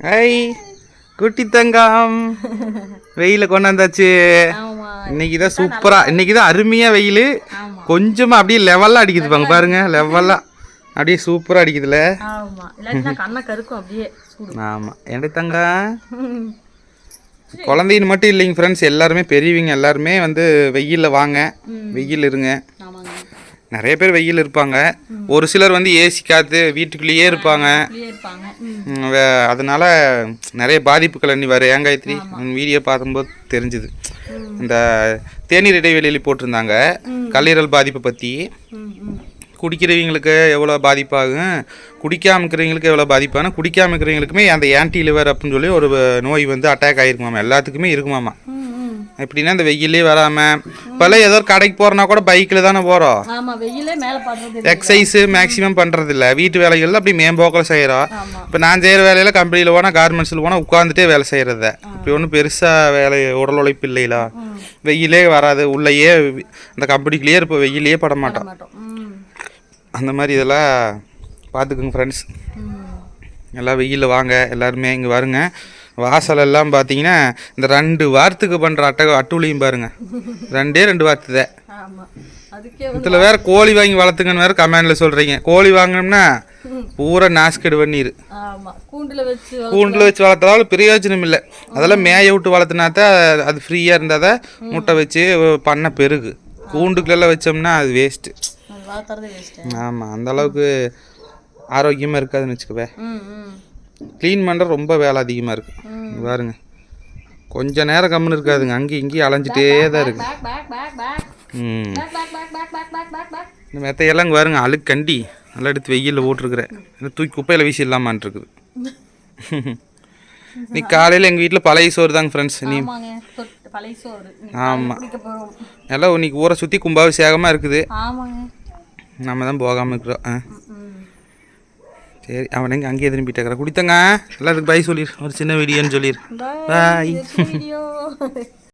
ஐ குட்டி தங்கம். வெயில கொண்டாந்தாச்சு. இன்னைக்கு தான் சூப்பரா இன்னைக்கு தான் அருமையா வெயில். ஆமா. கொஞ்சமா அப்படியே லெவலா அடிக்குது பாங்க பாருங்க லெவலா அப்படியே சூப்பரா அடிக்குதுல. ஆமா. இல்லாட்டினா கண்ணை கருக்கும் அப்படியே சூடு. ஆமா. ஏன்டி தங்கம் குழந்தைன்னு மட்டும் இல்லைங்க ஃப்ரெண்ட்ஸ் எல்லாருமே பெரியவங்க எல்லாருமே வந்து வெயிலில் வாங்க. வெயில் இருங்க. நிறைய பேர் வெயில் இருப்பாங்க. ஒரு சிலர் வந்து ஏசி காற்று வீட்டுக்குள்ளேயே இருப்பாங்க. அதனால நிறைய பாதிப்புகள் அன்னி வர. ஏங்காயத்ரி வீடியோ பார்க்கும்போது தெரிஞ்சுது. இந்த தேநீர் இடைவெளியில் போட்டிருந்தாங்க. கல்லீரல் பாதிப்பை பற்றி குடிக்கிறவங்களுக்கு எவ்வளோ பாதிப்பாகும்? குடிக்காம இருக்கிறவங்களுக்கு எவ்வளோ பாதிப்பாகும்? குடிக்காம இருக்கிறவங்களுக்குமே அந்த ஆன்டி லிவர் அப்படின்னு சொல்லி ஒரு நோய் வந்து அட்டாக் ஆகிருக்குமாமா எல்லாத்துக்குமே இருக்குமாமா? எப்படின்னா இந்த வெயிலே வராமல் இப்போல்லாம் ஏதோ ஒரு கடைக்கு போகிறோன்னா கூட பைக்கில் தானே போகிறோம் ஆமா வெயிலே மேல எக்ஸசைஸு மேக்ஸிமம் பண்ணுறதில்ல வீட்டு வேலைகள் அப்படி மேம்போக்கில் செய்கிறோம் இப்போ நான் செய்கிற வேலையில் கம்பெனியில் போனால் கார்மெண்ட்ஸில் போனால் உட்காந்துட்டே வேலை செய்கிறத இப்படி ஒன்றும் பெருசாக வேலை உடல் உழைப்பு இல்லைங்களா வெயிலே வராது. உள்ளேயே அந்த கம்பெனிக்குள்ளேயே இருப்போம். வெயிலே பட மாட்டோம். அந்த மாதிரி இதெல்லாம் பார்த்துக்குங்க ஃப்ரெண்ட்ஸ் எல்லாம் வெயிலில் வாங்க. எல்லாருமே இங்கே வருங்க. வாசல் எல்லாம் பார்த்தீங்கன்னா இந்த ரெண்டு வாரத்துக்கு பண்ணுற அட்டக அட்டூழியும் பாருங்க. ரெண்டே ரெண்டு வாரத்து தான். இதில் வேற கோழி வாங்கி வளர்த்துங்கன்னு வேற கமெண்டில் சொல்கிறீங்க கோழி வாங்கினோம்னா பூரா நாஸ்கெடு பண்ணிரு ஆமா. கூண்டுல வச்சு வளர்த்தாலும் பிரயோஜனம் இல்லை. அதெல்லாம் மேய விட்டு வளர்த்துனா தான் அது ஃப்ரீயாக இருந்தால் தான் முட்டை வச்சு பண்ண பெருகு. கூண்டுக்குள்ளெல்லாம் வச்சோம்னா அது வேஸ்ட்டு ஆமாம் அந்த அளவுக்கு ஆரோக்கியமாக இருக்காதுன்னு வச்சுக்கவே க்ளீன் பண்ணுற ரொம்ப வேலை அதிகமாக இருக்குது பாருங்க. கொஞ்ச நேரம் கம்முன்னு இருக்காதுங்க. அங்கேயும் இங்கேயும் அலைஞ்சிட்டே தான் இருக்கு. ம். இந்த மெத்தையெல்லாம் பாருங்க. அழுக்கண்டி நல்லா எடுத்து வெயிலில் போட்டிருக்கிறேன் தூக்கி குப்பையில் வீசி இல்லாமான் நீ காலையில் எங்கள் வீட்டில் பழைய சோறு தாங்க ஃப்ரெண்ட்ஸ் நீ ஆமாம் நல்லா இன்னைக்கு ஊரை சுற்றி கும்பாபிஷேகமாக இருக்குது. நம்ம தான் போகாமல் இருக்கிறோம். ஆ. சரி அவன் எங்கே அங்கேயே திரும்பிட்டு குடித்தங்க. எல்லாத்துக்கும் பை சொல்லிடு ஒரு சின்ன வீடியோன்னு சொல்லிடு பாய் பாய்